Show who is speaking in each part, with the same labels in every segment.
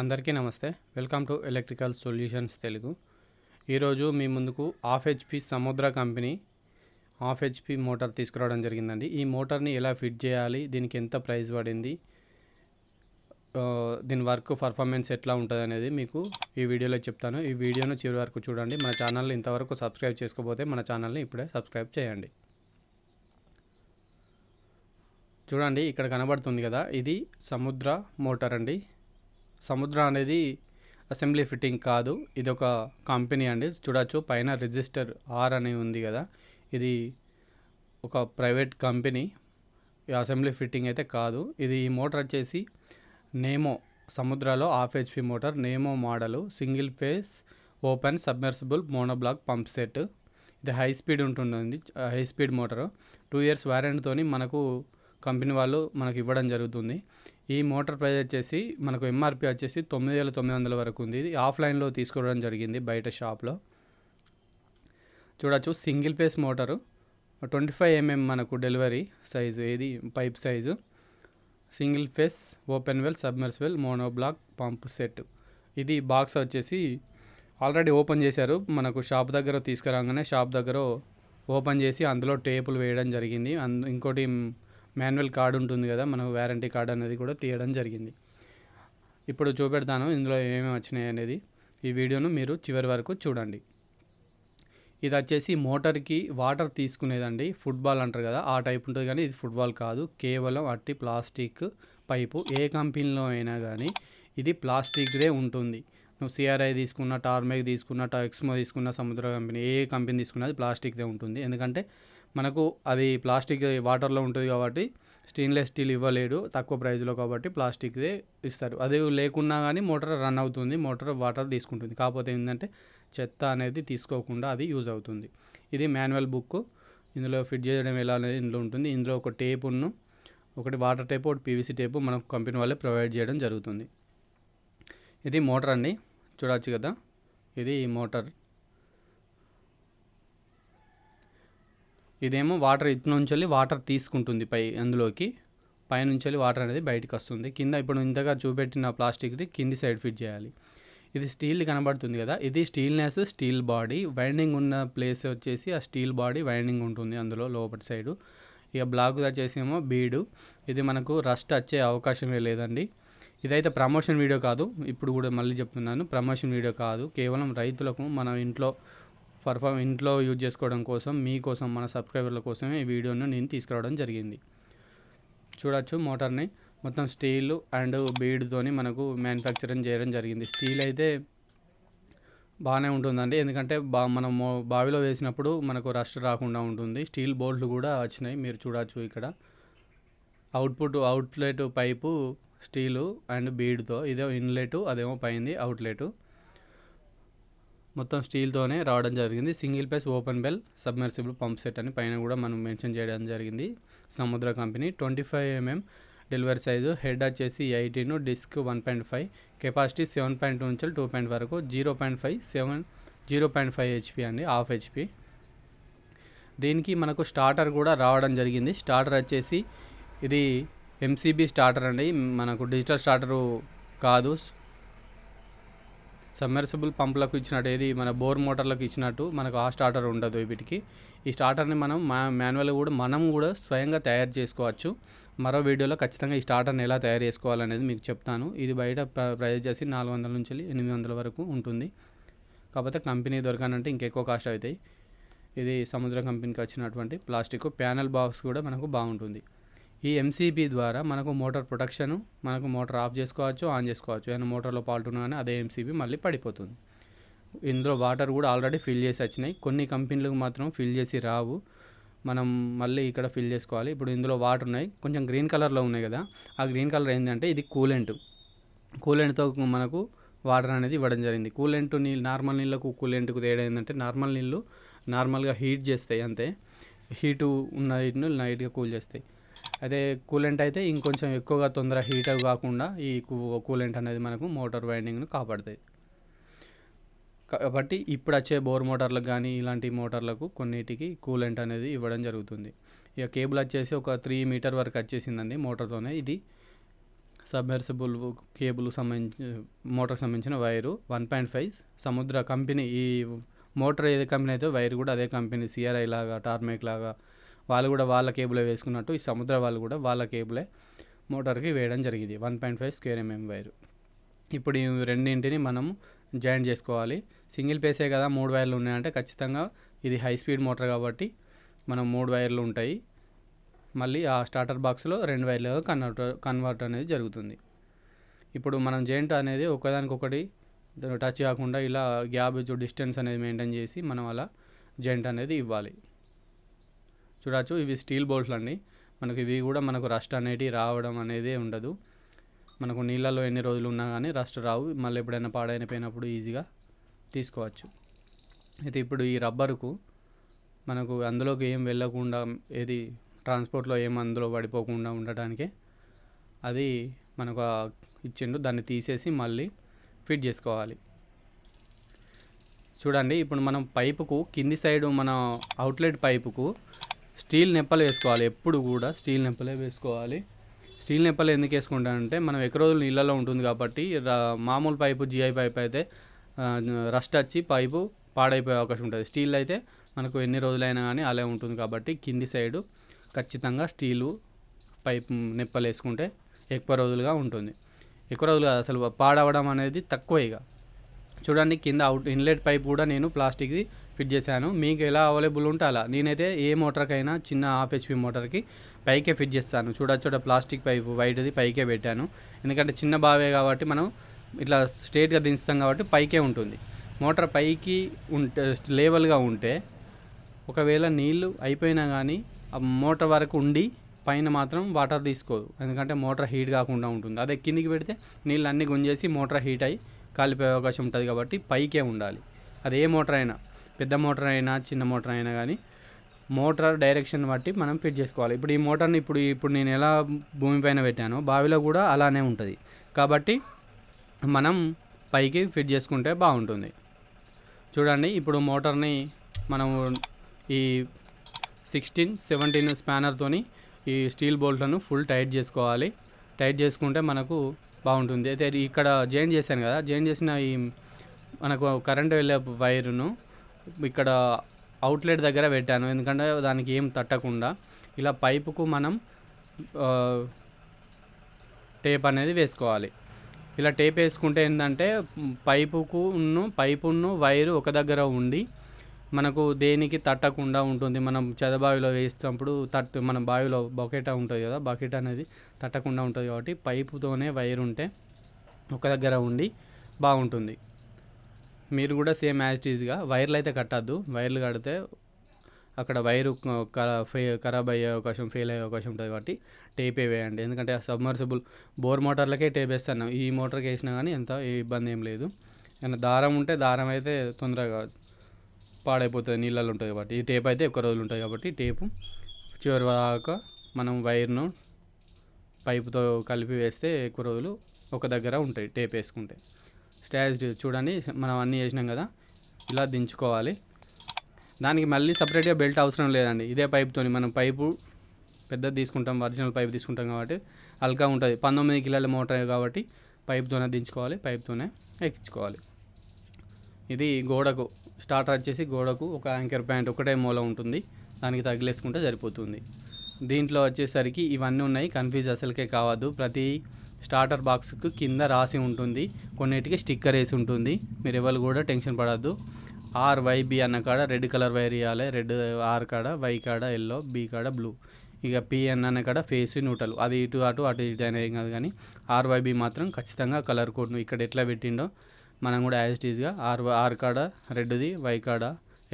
Speaker 1: అందరికీ నమస్తే. Welcome to electrical solutions Telugu. ఈరోజు మీ ముందుకు half HP Samudra company half HP motor తీసుకురావడం జరిగిందండి. ఈ మోటార్ని ఎలా ఫిట్ చేయాలి దీనికి ఎంత ప్రైస్ పడింది దీని వర్క్ పర్ఫార్మెన్స్ ఎట్లా ఉంటుంది అనేది మీకు ఈ వీడియోలో చెప్తాను. ఈ వీడియోను చివరి వరకు చూడండి. మన ఛానల్ని ఇంతవరకు సబ్స్క్రైబ్ చేసుకోకపోతే మన ఛానల్ని ఇప్పుడే సబ్స్క్రైబ్ చేయండి. చూడండి ఇక్కడ కనబడుతుంది కదా ఇది సముద్ర మోటార్ అండి. సముద్ర అనేది అసెంబ్లీ ఫిట్టింగ్ కాదు. ఇది ఒక కంపెనీ అండి. చూడొచ్చు పైన రిజిస్టర్ ఆర్ అని ఉంది కదా. ఇది ఒక ప్రైవేట్ కంపెనీ. అసెంబ్లీ ఫిట్టింగ్ అయితే కాదు. ఇది ఈ మోటార్ వచ్చేసి నేమో సముద్రాలో హాఫ్ హెచ్పి మోటార్ నేమో model single phase open submersible monoblock pump set. ఇది హై స్పీడ్ ఉంటుందండి. High speed motor. Two years వారంటీతోని మనకు కంపెనీ వాళ్ళు మనకు ఇవ్వడం జరుగుతుంది. ఈ మోటార్ ప్రైస్ వచ్చేసి మనకు ఎంఆర్పి వచ్చేసి తొమ్మిది వేల తొమ్మిది వందల వరకు ఉంది. ఇది ఆఫ్లైన్లో తీసుకోవడం జరిగింది బయట షాప్లో. చూడొచ్చు single phase motor. Twenty five MM మనకు డెలివరీ సైజు ఏది? Pipe size. Single phase open well submersible monoblock pump set. ఇది బాక్స్ వచ్చేసి ఆల్రెడీ ఓపెన్ చేశారు. మనకు షాప్ దగ్గర తీసుకురాగానే షాప్ దగ్గర ఓపెన్ చేసి అందులో టేపులు వేయడం జరిగింది. అందు ఇంకోటి మాన్యువల్ కార్డు ఉంటుంది కదా మనకు వారంటీ కార్డు అనేది కూడా తీయడం జరిగింది. ఇప్పుడు చూపెడతాను ఇందులో ఏమేమి వచ్చినాయి అనేది. ఈ వీడియోను మీరు చివరి వరకు చూడండి. ఇది వచ్చేసి మోటార్కి వాటర్ తీసుకునేదండి. ఫుట్బాల్ అంటారు కదా ఆ టైప్ ఉంటుంది కానీ ఇది ఫుట్బాల్ కాదు. కేవలం అట్టి ప్లాస్టిక్ పైపు ఏ కంపెనీలో అయినా కానీ ఇది ప్లాస్టిక్దే ఉంటుంది. నువ్వు సిఆర్ఐ తీసుకున్న టార్మేక్ తీసుకున్న టెక్స్మో ఎక్స్మో తీసుకున్న సముద్ర కంపెనీ ఏ కంపెనీ తీసుకున్నది అది ప్లాస్టిక్దే ఉంటుంది. ఎందుకంటే మనకు అది ప్లాస్టిక్ వాటర్లో ఉంటుంది కాబట్టి స్టెయిన్లెస్ స్టీల్ ఇవ్వలేడు తక్కువ ప్రైస్లో కాబట్టి ప్లాస్టిక్దే ఇస్తారు. అది లేకున్నా కానీ మోటార్ రన్ అవుతుంది మోటార్ వాటర్ తీసుకుంటుంది. కాకపోతే ఏంటంటే చెత్త అనేది తీసుకోకుండా అది యూజ్ అవుతుంది. ఇది మాన్యువల్ బుక్. ఇందులో ఫిట్ చేయడం ఎలా అనేది ఇందులో ఉంటుంది. ఇందులో ఒక టేపును ఒకటి వాటర్ టేపు ఒకటి పీవీసీ టేపు మనకు కంపెనీ వాళ్ళే ప్రొవైడ్ చేయడం జరుగుతుంది. ఇది మోటార్ అండి. చూడవచ్చు కదా. ఇది మోటార్. ఇదేమో వాటర్ ఇట్నుంచి వెళ్ళి వాటర్ తీసుకుంటుంది పై అందులోకి. పైనుంచి వెళ్ళి వాటర్ అనేది బయటకు వస్తుంది. కింద ఇప్పుడు ఇంతగా చూపెట్టిన ప్లాస్టిక్ది కింది సైడ్ ఫిట్ చేయాలి. ఇది స్టీల్ కనబడుతుంది కదా? ఇది స్టీల్నెస్ స్టీల్ బాడీ. వైండింగ్ ఉన్న ప్లేస్ వచ్చేసి ఆ స్టీల్ బాడీ వైండింగ్ ఉంటుంది అందులో లోపటి సైడు. ఇక బ్లాక్ వచ్చేసేమో బీడు. ఇది మనకు రస్ట్ వచ్చే అవకాశమే లేదండి. ఇదైతే ప్రమోషన్ వీడియో కాదు. ఇప్పుడు కూడా మళ్ళీ చెప్తున్నాను. ప్రమోషన్ వీడియో కాదు. కేవలం రైతులకు మన ఇంట్లో పర్ఫామ్ ఇంట్లో యూజ్ చేసుకోవడం కోసం మీకోసం మన సబ్స్క్రైబర్ల కోసమే ఈ వీడియోను నేను తీసుకురావడం జరిగింది. చూడొచ్చు మోటార్ని. మొత్తం స్టీల్ అండ్ బీడ్తోని మనకు మ్యానుఫ్యాక్చరింగ్ చేయడం జరిగింది. స్టీల్ అయితే బాగానే ఉంటుందండి. ఎందుకంటే బా మనం బావిలో వేసినప్పుడు మనకు రస్ట్ రాకుండా ఉంటుంది. స్టీల్ బోల్ట్లు కూడా వచ్చినాయి. మీరు చూడవచ్చు ఇక్కడ. Output outlet pipe steel and బీడ్తో ఇదే ఇన్లెట్ అదేమో పైంది అవుట్లెట్ మొత్తం స్టీల్తోనే రావడం జరిగింది. Single phase open well submersible pump set అని పైన కూడా మనం మెన్షన్ చేయడం జరిగింది. Samudra company twenty five MM delivery size. Head వచ్చేసి eighteen disc one point five capacity seven point two నుంచి టూ పాయింట్ వరకు zero point five seven zero point five HP అండి హాఫ్ హెచ్పి. దీనికి మనకు స్టార్టర్ కూడా రావడం జరిగింది. స్టార్టర్ వచ్చేసి ఇది ఎంసీబీ స్టార్టర్ అండి. మనకు డిజిటల్ స్టార్టరు కాదు. సబ్మెర్సిబుల్ పంపులకు ఇచ్చినట్టు ఏది మన బోర్ మోటార్లకు ఇచ్చినట్టు మనకు ఆ స్టార్టర్ ఉండదు వీటికి. ఈ స్టార్టర్ని మనం మా మాన్యువల్గా కూడా మనం కూడా స్వయంగా తయారు చేసుకోవచ్చు. మరో వీడియోలో ఖచ్చితంగా ఈ స్టార్టర్ని ఎలా తయారు చేసుకోవాలనేది మీకు చెప్తాను. ఇది బయట ప్ర- ప్రైస్ చేసి నాలుగు వందల నుంచి ఎనిమిది వందల వరకు ఉంటుంది. కాకపోతే కంపెనీ దొరకానంటే ఇంకెక్కువ కాస్ట్ అవుతాయి. ఇది సముద్ర కంపెనీకి వచ్చినటువంటి ప్లాస్టిక్ ప్యానల్ బాక్స్ కూడా మనకు బాగుంటుంది. ఈ ఎంసీబీ ద్వారా మనకు మోటార్ ప్రొటెక్షన్ మనకు మోటార్ ఆఫ్ చేసుకోవచ్చు ఆన్ చేసుకోవచ్చు. ఏమైనా మోటార్లో ఫాల్ట్ ఉన్నా కానీ అదే ఎంసీబీ మళ్ళీ పడిపోతుంది. ఇందులో వాటర్ కూడా ఆల్రెడీ ఫిల్ చేసి వచ్చినాయి. కొన్ని కంపెనీలకు మాత్రం ఫిల్ చేసి రావు. మనం మళ్ళీ ఇక్కడ ఫిల్ చేసుకోవాలి. ఇప్పుడు ఇందులో వాటర్ ఉన్నాయి. కొంచెం గ్రీన్ కలర్లో ఉన్నాయి కదా. ఆ గ్రీన్ కలర్ ఏంటంటే ఇది కూలెంట్. కూలెంట్తో మనకు వాటర్ అనేది ఇవ్వడం జరిగింది. కూలెంట్ నీళ్ళు నార్మల్ నీళ్ళకు కూలెంట్కు తేడా ఏంటంటే నార్మల్ నీళ్ళు నార్మల్గా హీట్ చేస్తాయి అంతే. హీటు ఉన్న నీటిని లైట్గా కూల్ చేస్తాయి. అదే కూలెంట్ అయితే ఇంకొంచెం ఎక్కువగా తొందర హీట్ కాకుండా ఈ కూలెంట్ అనేది మనకు మోటార్ వైండింగ్ను కాపాడుతాయి. కాబట్టి ఇప్పుడు వచ్చే బోర్ మోటార్లకు కానీ ఇలాంటి మోటార్లకు కొన్నిటికి కూలెంట్ అనేది ఇవ్వడం జరుగుతుంది. ఇక కేబుల్ వచ్చేసి ఒక త్రీ మీటర్ వరకు వచ్చేసిందండి మోటార్తోనే ఇది సబ్మెర్సిబుల్ కేబుల్ సంబంధించి మోటార్కి సంబంధించిన wire one point five Samudra company ఈ మోటార్ ఏది కంపెనీ అయితే వైర్ కూడా అదే కంపెనీ సిఆర్ఐ లాగా టార్మేక్ లాగా వాళ్ళు కూడా వాళ్ళ కేబులే వేసుకున్నట్టు ఈ సముద్ర వాళ్ళు కూడా వాళ్ళ కేబులే మోటార్కి వేయడం జరిగింది. One point five square MM wire. ఇప్పుడు ఈ రెండింటిని మనం జాయిన్ చేసుకోవాలి. సింగిల్ పేసే కదా మూడు వైర్లు ఉన్నాయంటే ఖచ్చితంగా ఇది హై స్పీడ్ మోటార్ కాబట్టి మనం మూడు వైర్లు ఉంటాయి. మళ్ళీ ఆ స్టార్టర్ బాక్స్లో రెండు వైర్లుగా కన్వర్ట్ కన్వర్ట్ అనేది జరుగుతుంది. ఇప్పుడు మనం జాయింట్ అనేది ఒకదానికొకటి టచ్ కాకుండా ఇలా గ్యాప్ డిస్టెన్స్ అనేది మెయింటైన్ చేసి మనం అలా జాయింట్ అనేది ఇవ్వాలి. చూడవచ్చు ఇవి స్టీల్ బౌల్స్ అండి మనకు ఇవి కూడా మనకు రస్ట్ అనేది రావడం అనేది ఉండదు. మనకు నీళ్ళలో ఎన్ని రోజులు ఉన్నా కానీ రస్ట్ రావు. మళ్ళీ ఎప్పుడైనా పాడైన పోయినప్పుడు ఈజీగా తీసుకోవచ్చు. అయితే ఇప్పుడు ఈ రబ్బరుకు మనకు అందులోకి ఏం వెళ్ళకుండా ఏది ట్రాన్స్పోర్ట్లో ఏం అందులో పడిపోకుండా ఉండటానికి అది మనకు ఇచ్చిండు. దాన్ని తీసేసి మళ్ళీ ఫిట్ చేసుకోవాలి. చూడండి ఇప్పుడు మనం పైపుకు కింది సైడ్ మన అవుట్లెట్ పైపుకు స్టీల్ నెప్పలు వేసుకోవాలి. ఎప్పుడు కూడా స్టీల్ నెప్పలే వేసుకోవాలి. స్టీల్ నెప్పలు ఎందుకు వేసుకుంటానంటే మనం ఎక్కువ రోజులు నీళ్ళలో ఉంటుంది కాబట్టి మామూలు పైపు జిఐ పైప్ అయితే రస్ట్ వచ్చి పైపు పాడైపోయే అవకాశం ఉంటుంది. స్టీల్ అయితే మనకు ఎన్ని రోజులైనా కానీ అలా ఉంటుంది కాబట్టి కింది సైడు ఖచ్చితంగా స్టీలు పైప్ నెప్పలు వేసుకుంటే ఎక్కువ రోజులుగా ఉంటుంది. ఎక్కువ రోజులు కాదు, అసలు పాడవడం అనేది తక్కువ ఇక. చూడండి కింద అవుట్ ఇన్లెట్ పైప్ కూడా నేను ప్లాస్టిక్ది ఫిట్ చేశాను. మీకు ఎలా అవైలబుల్ ఉంటే అలా. నేనైతే ఏ మోటార్కైనా చిన్న హాఫ్ హెచ్పి మోటార్కి పైకే ఫిట్ చేస్తాను. చూడొచ్చుట ప్లాస్టిక్ పైపు వైట్ది పైకే పెట్టాను. ఎందుకంటే చిన్న బావే కాబట్టి మనం ఇట్లా స్ట్రేట్గా దించుతాం కాబట్టి పైకే ఉంటుంది. మోటార్ పైకి ఉంటే లేవల్గా ఉంటే ఒకవేళ నీళ్ళు అయిపోయినా కానీ ఆ మోటార్ వరకు ఉండి పైన మాత్రం వాటర్ తీసుకోదు. ఎందుకంటే మోటార్ హీట్ కాకుండా ఉంటుంది. అదే కిందికి పెడితే నీళ్ళు అన్నీ గుంజేసి మోటార్ హీట్ అయ్యి కాలిపోయే అవకాశం ఉంటుంది కాబట్టి పైకే ఉండాలి. అది ఏ మోటార్ అయినా. పెద్ద మోటార్ అయినా చిన్న మోటార్ అయినా కానీ మోటార్ డైరెక్షన్ బట్టి మనం ఫిట్ చేసుకోవాలి. ఇప్పుడు ఈ మోటార్ని ఇప్పుడు ఇప్పుడు నేను ఎలా భూమిపైన పెట్టానో బావిలో కూడా అలానే ఉంటుంది. కాబట్టి మనం పైకి ఫిట్ చేసుకుంటే బాగుంటుంది. చూడండి ఇప్పుడు మోటార్ని మనం ఈ సిక్స్టీన్ సెవెంటీన్ స్పానర్తోని ఈ స్టీల్ బోల్ట్లను ఫుల్ టైట్ చేసుకోవాలి. టైట్ చేసుకుంటే మనకు బాగుంటుంది. అయితే ఇక్కడ జాయిన్ చేశాను కదా జాయిన్ చేసిన ఈ మనకు కరెంట్ వెళ్ళే వైరును ఇక్కడ అవుట్లెట్ దగ్గర పెట్టాను. ఎందుకంటే దానికి ఏం తట్టకుండా ఇలా పైపుకు మనం టేప్ అనేది వేసుకోవాలి. ఇలా టేప్ వేసుకుంటే ఏంటంటే పైపుకు పైపును వైరు ఒక దగ్గర ఉండి మనకు దేనికి తట్టకుండా ఉంటుంది. మనం చెదబావిలో వేసినప్పుడు తట్టు మన బావిలో బకెట్ ఉంటుంది కదా బకెట్ అనేది తట్టకుండా ఉంటుంది కాబట్టి పైపుతోనే వైర్ ఉంటే ఒక దగ్గర ఉండి బాగుంటుంది. మీరు కూడా సేమ్ యాజ్ ఈజ్గా. వైర్లు అయితే కట్టద్దు. వైర్లు కడితే అక్కడ వైరు ఖరాబ్ అయ్యే అవకాశం ఫెయిల్ అయ్యే అవకాశం ఉంటుంది కాబట్టి టేపే వేయండి. ఎందుకంటే సబ్మర్సిబుల్ బోర్ మోటార్లకే టేప్ వేస్తాను ఈ మోటార్కి వేసినా కానీ ఎంత ఏ ఇబ్బంది ఏం లేదు. కానీ దారం ఉంటే దారం అయితే తొందరగా పాడైపోతుంది. నీళ్ళలో ఉంటుంది కాబట్టి. ఈ టేప్ అయితే ఎక్కువ రోజులు ఉంటుంది కాబట్టి టేపు చివరి దాకా మనం వైర్ను పైపుతో కలిపి వేస్తే ఎక్కువ రోజులు ఒక దగ్గర ఉంటాయి టేప్ వేసుకుంటే. స్టాజ్ చూడండి మనం అన్నీ చేసినాం కదా. ఇలా దించుకోవాలి. దానికి మళ్ళీ సపరేట్గా బెల్ట్ అవసరం లేదండి. ఇదే పైప్తోని మనం పైపు పెద్దది తీసుకుంటాం ఒరిజినల్ పైప్ తీసుకుంటాం కాబట్టి అల్కా ఉంటుంది. పంతొమ్మిది కిలోల మోటార్ కాబట్టి పైప్తోనే దించుకోవాలి పైప్తోనే ఎక్కించుకోవాలి. ఇది గోడకు స్టార్టర్ వచ్చేసి గోడకు ఒక యాంకర్ ప్యాంట్ ఒకటే మూల ఉంటుంది. దానికి తగిలేసుకుంటే సరిపోతుంది. దీంట్లో వచ్చేసరికి ఇవన్నీ ఉన్నాయి. కన్ఫ్యూజ్ అసలుకే కావద్దు. ప్రతి స్టార్టర్ బాక్స్కు కింద రాసి ఉంటుంది. కొన్నిటికి స్టిక్కర్ వేసి ఉంటుంది. మీరు ఎవరు కూడా టెన్షన్ పడద్దు. ఆర్ వై బి అన్న కాడ రెడ్ కలర్ వైర్ ఇవ్వాలి రెడ్ ఆర్ కాడ వై కాడ ఎల్లో బి కాడ బ్లూ ఇక పిఎన్ అన్న కాడ ఫేస్ న్యూటల్ అది ఇటు అటు అటు ఇటు అనేది కాదు కానీ ఆర్వైబి మాత్రం ఖచ్చితంగా కలర్ కోడ్ను ఇక్కడ ఎట్లా పెట్టిండో మనం కూడా యాజ్ టీజ్గా ఆర్ ఆర్ కాడ రెడ్ది వై కాడ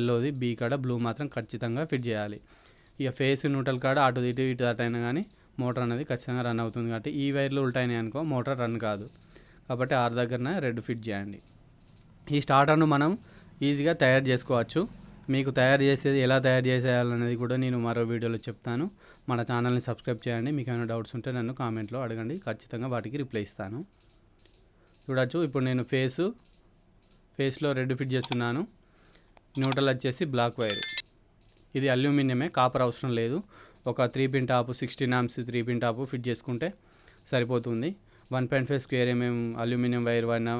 Speaker 1: ఎల్లోది బీ కాడ బ్లూ మాత్రం ఖచ్చితంగా ఫిట్ చేయాలి. ఇక ఫేస్ న్యూటల్ కాడ అటు ఇటు ఇటు అటు అయినా కానీ మోటార్ అనేది ఖచ్చితంగా రన్ అవుతుంది కాబట్టి ఈ వైర్లు ఉల్టాయినాయి అనుకో మోటార్ రన్ కాదు. కాబట్టి ఆరు దగ్గరనే రెడ్ ఫిట్ చేయండి. ఈ స్టార్టర్ను మనం ఈజీగా తయారు చేసుకోవచ్చు. మీకు తయారు చేసేది ఎలా తయారు చేసేయాలనేది కూడా నేను మరో వీడియోలో చెప్తాను. మన ఛానల్ని సబ్స్క్రైబ్ చేయండి. మీకు ఏమైనా డౌట్స్ ఉంటే నన్ను కామెంట్లో అడగండి. ఖచ్చితంగా వాటికి రిప్లై ఇస్తాను. చూడొచ్చు ఇప్పుడు నేను ఫేసు ఫేస్లో రెడ్ ఫిట్ చేస్తున్నాను. న్యూట్రల్ వచ్చేసి బ్లాక్ వైర్. ఇది అల్యూమినియమే కాపర్ అవసరం లేదు. ఒక three pin top sixteen amps three pin top fit చేసుకుంటే సరిపోతుంది. One point five square MM aluminium wire వాడినా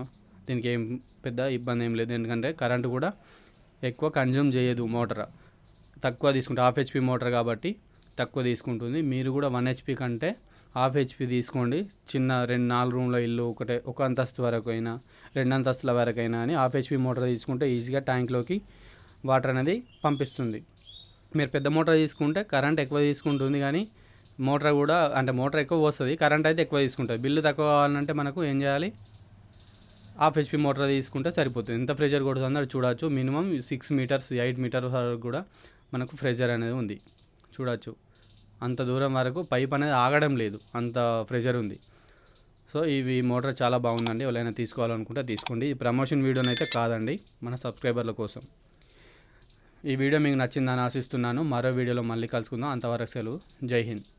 Speaker 1: దీనికి ఏం పెద్ద ఇబ్బంది ఏం లేదు. ఎందుకంటే కరెంటు కూడా ఎక్కువ కన్జ్యూమ్ చేయదు మోటార్ తక్కువ తీసుకుంటే హాఫ్ హెచ్పి మోటార్ కాబట్టి తక్కువ తీసుకుంటుంది. మీరు కూడా వన్ హెచ్పి కంటే హాఫ్ హెచ్పి తీసుకోండి. చిన్న రెండు నాలుగు రూమ్ల ఇల్లు ఒకటే ఒక అంతస్తు వరకు అయినా రెండు అంతస్తుల వరకు అయినా అని హాఫ్ హెచ్పి మోటార్ తీసుకుంటే ఈజీగా ట్యాంక్లోకి వాటర్ అనేది పంపిస్తుంది. మీరు పెద్ద మోటార్ తీసుకుంటే కరెంట్ ఎక్కువ తీసుకుంటుంది కానీ మోటార్ కూడా అంటే మోటార్ ఎక్కువ వస్తుంది కరెంట్ అయితే ఎక్కువ తీసుకుంటుంది. బిల్లు తక్కువ కావాలంటే మనకు ఏం చేయాలి? హాఫ్ హెచ్పి మోటార్ తీసుకుంటే సరిపోతుంది. ఎంత ప్రెషర్ కొడుతుందో అది చూడవచ్చు minimum six metres eight metres వరకు కూడా మనకు ప్రెషర్ అనేది ఉంది. చూడవచ్చు అంత దూరం వరకు పైప్ అనేది ఆగడం లేదు. అంత ప్రెషర్ ఉంది. సో ఇవి మోటార్ చాలా బాగుందండి. ఎవరైనా తీసుకోవాలనుకుంటే తీసుకోండి. ఈ ప్రమోషన్ వీడియోనైతే కాదండి. మన సబ్స్క్రైబర్ల కోసం. ఈ వీడియో మీకు నచ్చిందని ఆశిస్తున్నాను. మరో వీడియోలో మళ్ళీ కలుసుకుందాం. అంతవరకు సెలవు. జై హింద్.